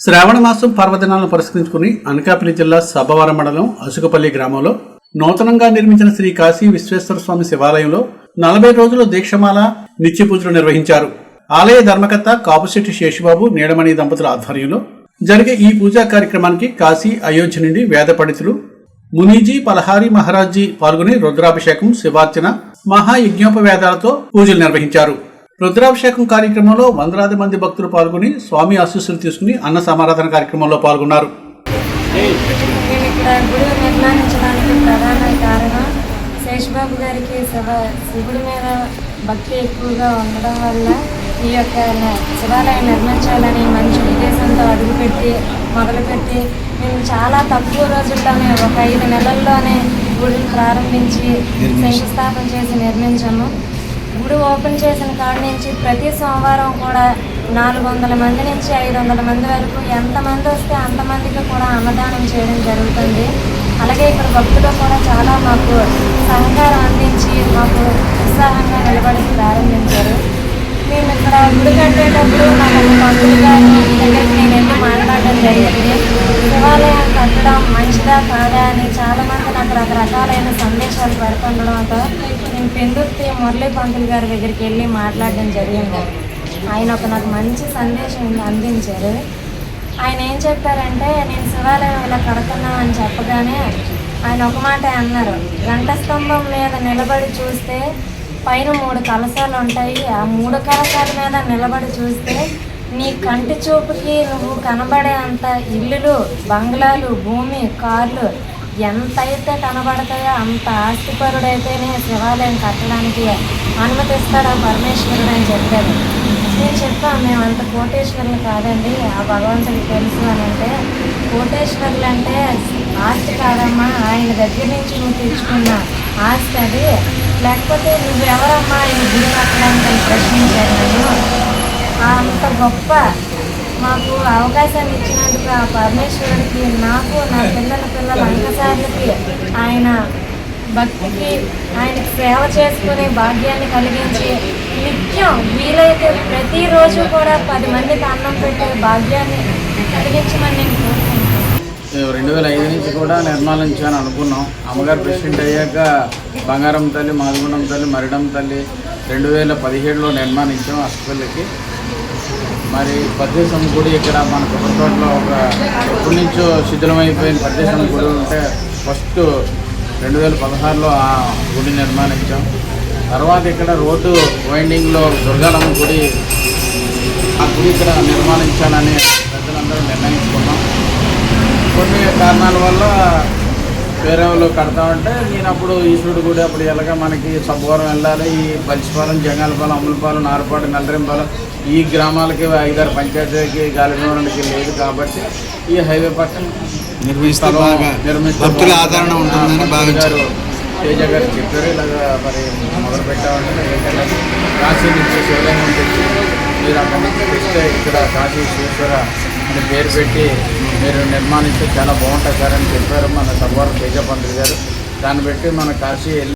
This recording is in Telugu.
శ్రావణ మాసం పర్వదినాలను పురస్కరించుకుని అనకాపల్లి జిల్లా సభవరం మండలం అసుకపల్లి గ్రామంలో నూతనంగా నిర్మించిన శ్రీ కాశీ విశ్వేశ్వర స్వామి శివాలయంలో నలభై రోజులు దీక్షమాల నిత్య పూజలు నిర్వహించారు. ఆలయ ధర్మకర్త కాపుశెట్టి శేషుబాబు నీడమణి దంపతుల ఆధ్వర్యంలో జరిగే ఈ పూజా కార్యక్రమానికి కాశీ అయోధ్య నుండి వేద పండితులు మునీజీ పలహారి మహారాజ్జీ పాల్గొని రుద్రాభిషేకం శివార్చన మహాయజ్ఞోపవేదాలతో పూజలు నిర్వహించారు. రుద్రాభిషేకం కార్యక్రమంలో వందలాది మంది భక్తులు పాల్గొని స్వామి ఆశీస్సులు తీసుకుని అన్న సమారాధన కార్యక్రమంలో పాల్గొన్నారు. శేషబాబు గారికి శివ శివుడి మీద భక్తి ఎక్కువగా ఉండడం వల్ల ఈ యొక్క శివాలయం నిర్మించాలని మంచి ఉద్దేశంతో అడుగుపెట్టి మొదలుపెట్టి మేము చాలా తక్కువ రోజుల్లోనే ఒక ఐదు నెలల్లోనే గుడిని ప్రారంభించి శంకుస్థాపన చేసి నిర్మించాము. గుడి ఓపెన్ చేసిన కాడి నుంచి ప్రతి సోమవారం కూడా నాలుగు వందల మంది నుంచి ఐదు వందల మంది వరకు ఎంతమంది వస్తే అంతమందికి కూడా అన్నదానం చేయడం జరుగుతుంది. అలాగే ఇక్కడ భక్తులు కూడా చాలా మాకు సహకారం అందించి మాకు ఉత్సాహంగా నిలబడి ప్రారంభించారు. మేము ఇక్కడ గుడి కట్టేటప్పుడు నాకు భక్తులు గారి దగ్గరికి నేను వెళ్ళి మాట్లాడడం జరిగింది. శివాలయం కట్టడం మంచిదా కాదా అని చాలామంది నాకు రకరకాలైన సందేశాలు పెడుతుండడంతో నేను పెందుర్తి మురళీ పంతులు గారి దగ్గరికి వెళ్ళి మాట్లాడడం జరిగింది. ఆయన ఒక నాకు మంచి సందేశం అందించారు. ఆయన ఏం చెప్పారంటే నేను శివాలయం ఇలా కడుతున్నామని చెప్పగానే ఆయన ఒక మాట అన్నారు. గంట స్తంభం మీద నిలబడి చూస్తే పైన మూడు కలశాలు ఉంటాయి. ఆ మూడు కలశాల మీద నిలబడి చూస్తే నీ కంటి చూపుకి నువ్వు కనబడే అంత ఇల్లులు బంగ్లాలు భూమి కార్లు ఎంతైతే కనబడతాయో అంత ఆస్తిపరుడైతేనే శివాలయం కట్టడానికి అనుమతిస్తాడు ఆ పరమేశ్వరుడు అని చెప్పారు నేను చెప్పాను మేము అంత కోటేశ్వరులు కాదండి ఆ భగవంతుడికి తెలుసు అని అంటే కోటేశ్వరులు అంటే ఆస్తి కాదమ్మా ఆయన దగ్గర నుంచి నువ్వు తెచ్చుకున్న ఆస్తి అది. లేకపోతే నువ్వెవరమ్మా ఈ గుడి కట్టడానికి ప్రశ్నించాను నేను అంత గొప్ప మాకు అవకాశాన్ని ఇచ్చినందుకు ఆ పరమేశ్వరుడికి నాకు నా పిల్లల పిల్లల అంకసార్లకి ఆయన భక్తికి ఆయన సేవ చేసుకునే భాగ్యాన్ని కలిగించి నిత్యం వీలైతే ప్రతిరోజు కూడా పది మందికి అన్నం పెట్టే భాగ్యాన్ని కలిగించమని నేను కోరుకుంటున్నాను. రెండు వేల ఐదు నుంచి కూడా నిర్మాణించాలని అనుకున్నాం. అమ్మగారు ప్రెసిడెంట్ అయ్యాక బంగారం తల్లి మాదిగుండం తల్లి మరిడం తల్లి రెండు వేల పదిహేడులో నిర్మాణించాం హాస్పిటల్కి మరి పద్దేశం గుడి ఇక్కడ మన కొత్తకోటలో ఒక ఎప్పటి నుంచో శిథిలమైపోయిన పద్దేశం గుడి ఉంటే ఫస్ట్ రెండు వేల పదహారులో ఆ గుడి నిర్మాణించాం. తర్వాత ఇక్కడ రోడ్డు వైండింగ్లో దుర్గాలమ్మ గుడి ఆ గుడి ఇక్కడ నిర్మాణించాలని పెద్దలందరూ నిర్ణయించుకున్నాం. కొన్ని కారణాల వల్ల వేరే వాళ్ళు కడతామంటే నేను అప్పుడు ఈశ్వరుడు గుడి అప్పుడు ఎలాగ మనకి సబ్బవరం వెళ్ళాలి ఈ బలిసిపాలెం జంగాలపాలెం అమలపాలెం నారపాడు నల్లరింపాలెం ఈ గ్రామాలకి ఐదారు పంచాయతీకి గాలిగూడానికి లేదు కాబట్టి ఈ హైవే పక్కన నిర్మిస్తే స్థలం బాగా నిర్మిస్తే భక్తుల ఆదరణ ఉంటుందని భావించారు. తేజ గారు చెప్పారు ఇలాగ మరి మొదలు పెట్టామంటే ఏంటంటే కాశీ నుంచి శివలింగం తెచ్చి మీరు అక్కడి నుంచి తెస్తే ఇక్కడ కాశీ విశ్వేశ్వర అని పేరు పెట్టి మీరు నిర్మాణిస్తే చాలా బాగుంటుంది సార్ అని చెప్పారు మన సభవరం తేజ గారు. దాన్ని బట్టి మన కాశీ వెళ్ళి